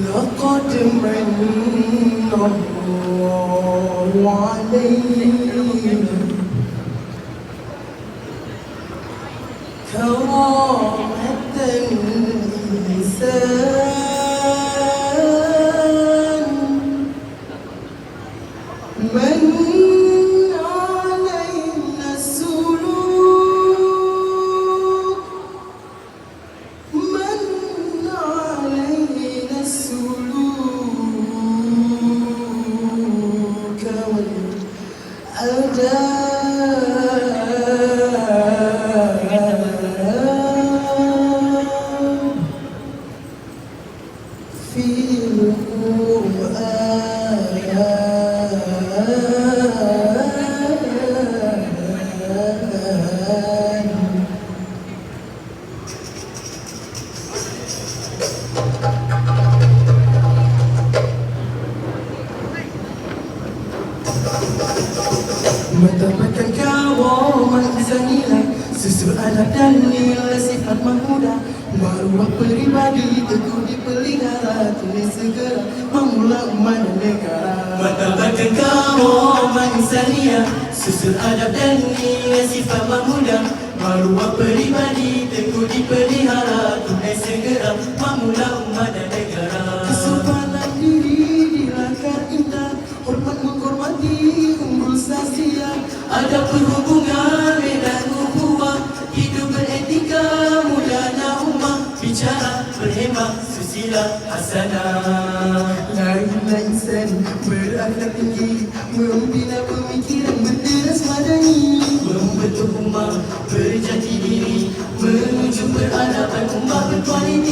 لقد من الله علينا كرامة الإنسان والأداء Susu adab dan nilai sifat mahmudah Maruah peribadi teguh dipelihara Tulis segera memula umat negara Mendapatkan kawaman insania Susul adab dan nilai sifat mahmudah Maruah peribadi teguh dipelihara Tunai segera memula umat dan negara Kesopanan diri dilangkah indah Hormat menghormati unggul sasia. Ada perhubungan Bicara berhemat susila hasanah Lahirlah insan berakhlak tinggi Membina pemikiran berderas madani Membentuk ummah berjati diri Menuju peradaban ummah berkualiti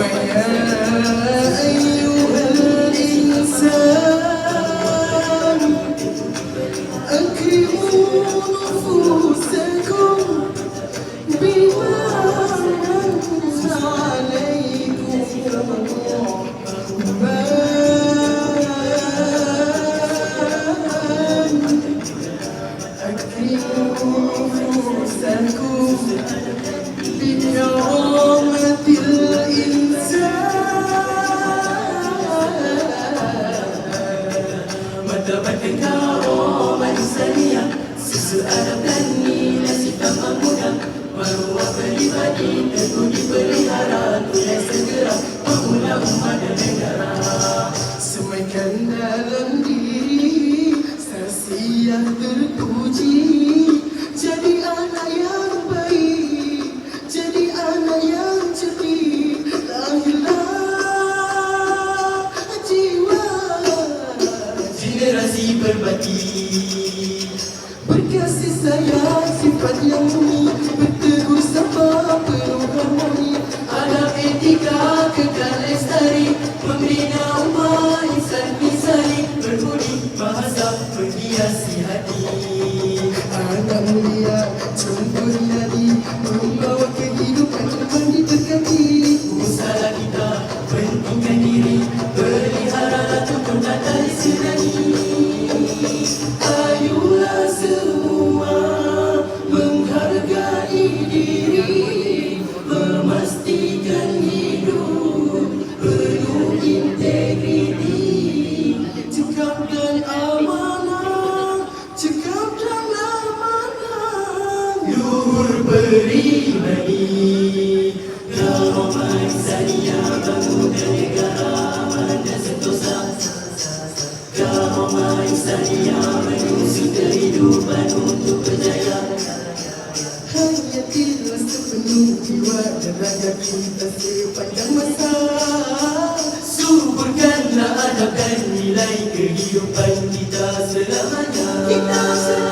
Yeah. Surburkanlah adabkan nilai kehidupan kita selamanya Kita selamanya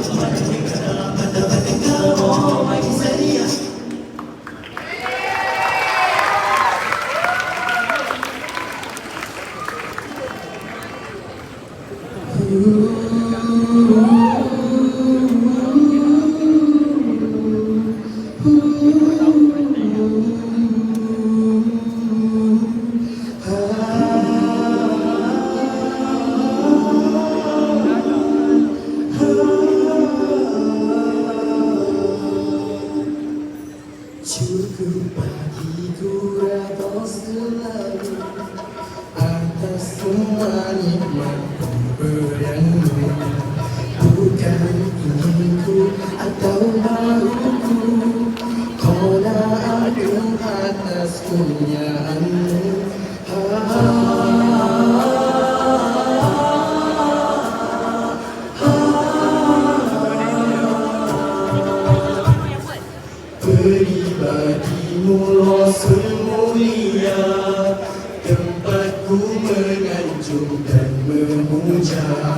Thank you. Beribagimu losun a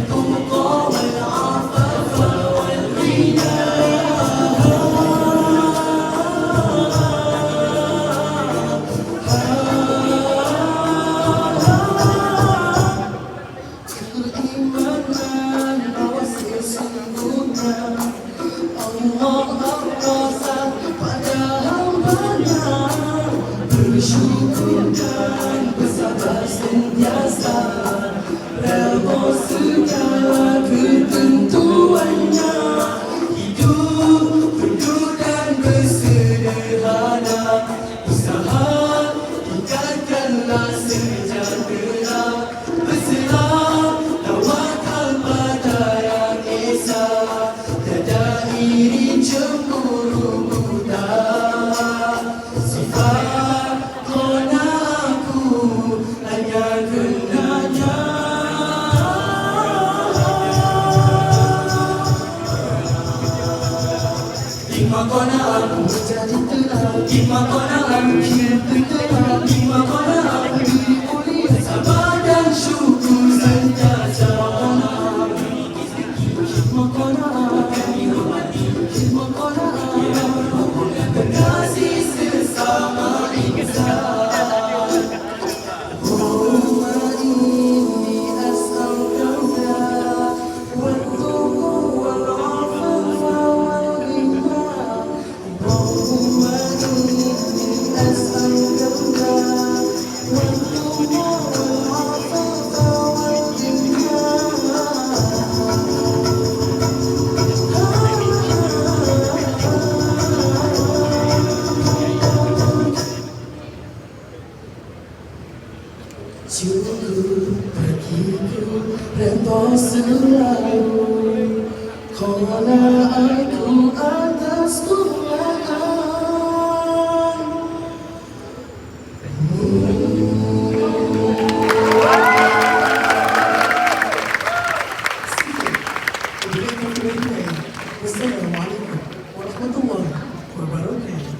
Sabah dan syukur